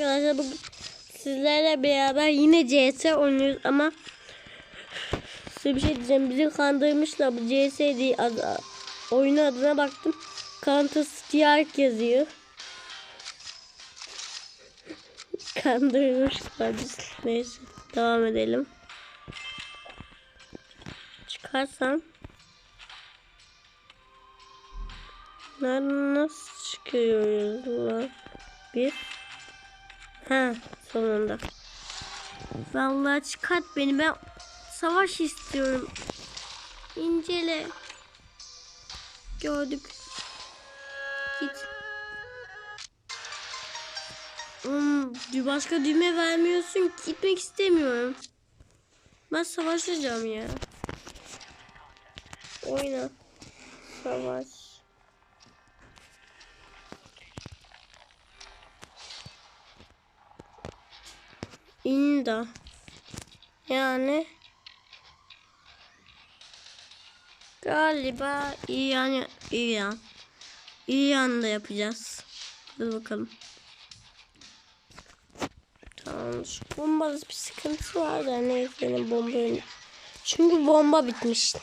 Arkadaşlar bugün sizlerle beraber yine CS oynuyoruz ama size bir şey diyeceğim. Bizi kandırmışlar bu CS değil. Ad, oyunun adına baktım. Counter Strike yazıyor. Kandırmışlar biz. Neyse devam edelim. Çıkarsam Nereden nasıl çıkıyoruz lan? Bir Ha sonunda. Vallahi çıkart beni ben savaş istiyorum. İncele. Gördük. Git. Hmm, başka düğme vermiyorsun. Gitmek istemiyorum. Ben savaşacağım ya. Oyna. Savaş. İnda. Yani galiba İran İran İran'da yapacağız. Hadi bakalım. Tamam. Şu bombada bir sıkıntı var da neyse benim bomba Çünkü bomba bitmiş.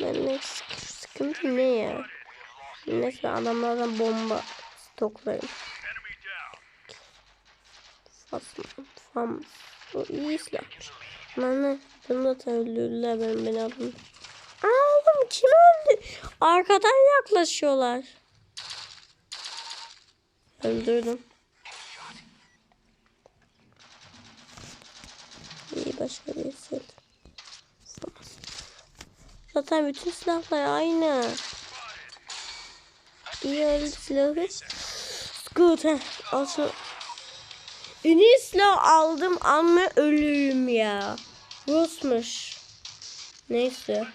Ben ne sık- sıkıntı ne ya? Neyse adamlardan bomba stoklarım. Fasma. Fam. O iyi silahmış. Bana bunu da öldürdüler benim beni aldım. Aa kim öldü? Arkadan yaklaşıyorlar. Öldürdüm. İyi başka bir sil. Zaten bütün silahlar aynı. İyi öldü silahı. Scooter. Al. Unis'le aldım ama ölüyüm ya. Rusmuş. Neyse.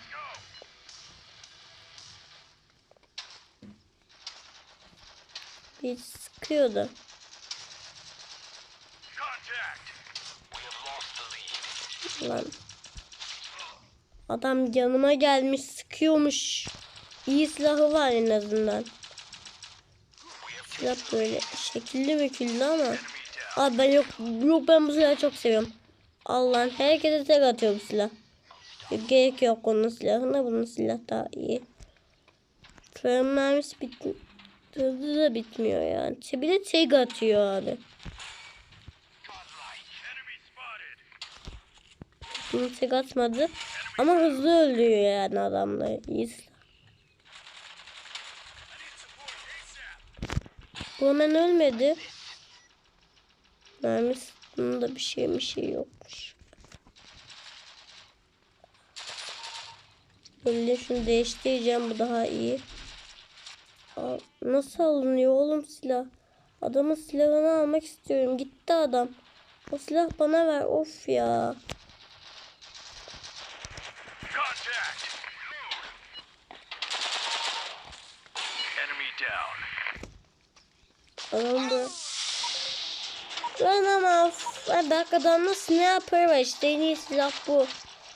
Bir sıkıyordu. Lan. Adam yanıma gelmiş sıkıyormuş. İyi silahı var en azından. Silah böyle şekilli mekilli ama. Abi ben yok, yok ben bu silahı çok seviyorum. Allah'ın herkese tek atıyor bu silah. Gerek yok onun silahına bunun silah daha iyi. Fırın mermisi hızlı da bitmiyor yani. Bir de tek atıyor abi. Bunu tek atmadı. Ama hızlı öldürüyor yani adamları. İyi silah. Bu hemen ölmedi. Mermisinin de bir şey bir şey yokmuş. Böyle şunu değiştireceğim bu daha iyi. Aa, nasıl alınıyor oğlum silah? Adamın silahını almak istiyorum. Gitti adam. O silah bana ver. Of ya. Adam da. Lan ama bak adamın sniper var işte en iyi silah bu.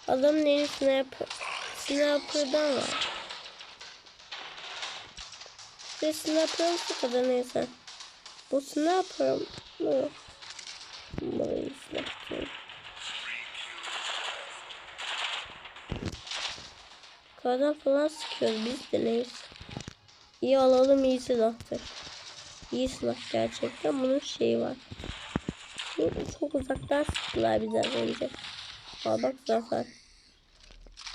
Adamın en iyi sniper. Sniper'dan var. Ve sniper olsa kadar neyse. Bu sniper mı? Burayı sniper. Kardan falan sıkıyoruz biz de neyse. İyi alalım iyi silahtır. İyi silah gerçekten bunun şeyi var. Çok uzaktan sıktılar bize az önce. Aa bak zafer.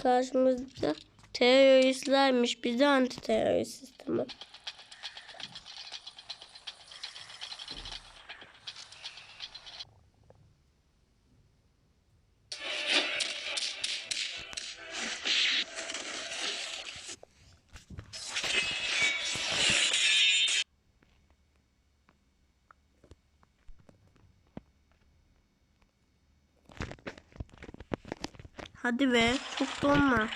Karşımızda teröristlermiş. Bize anti terörist sistemi. Hadi be çok donma.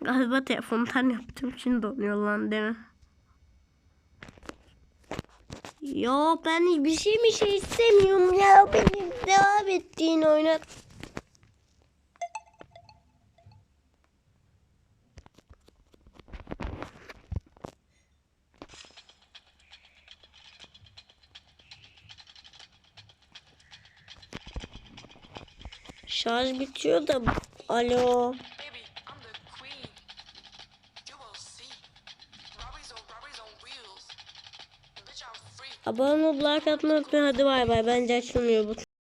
Galiba telefondan yaptığım için donuyor lan değil mi? Yo ben hiçbir şey bir şey istemiyorum ya. Benim devam ettiğin oyna. Şarj bitiyor da. Alo. Abone olup like atmayı unutmayın. Hadi bay bay. Bence açılmıyor bu.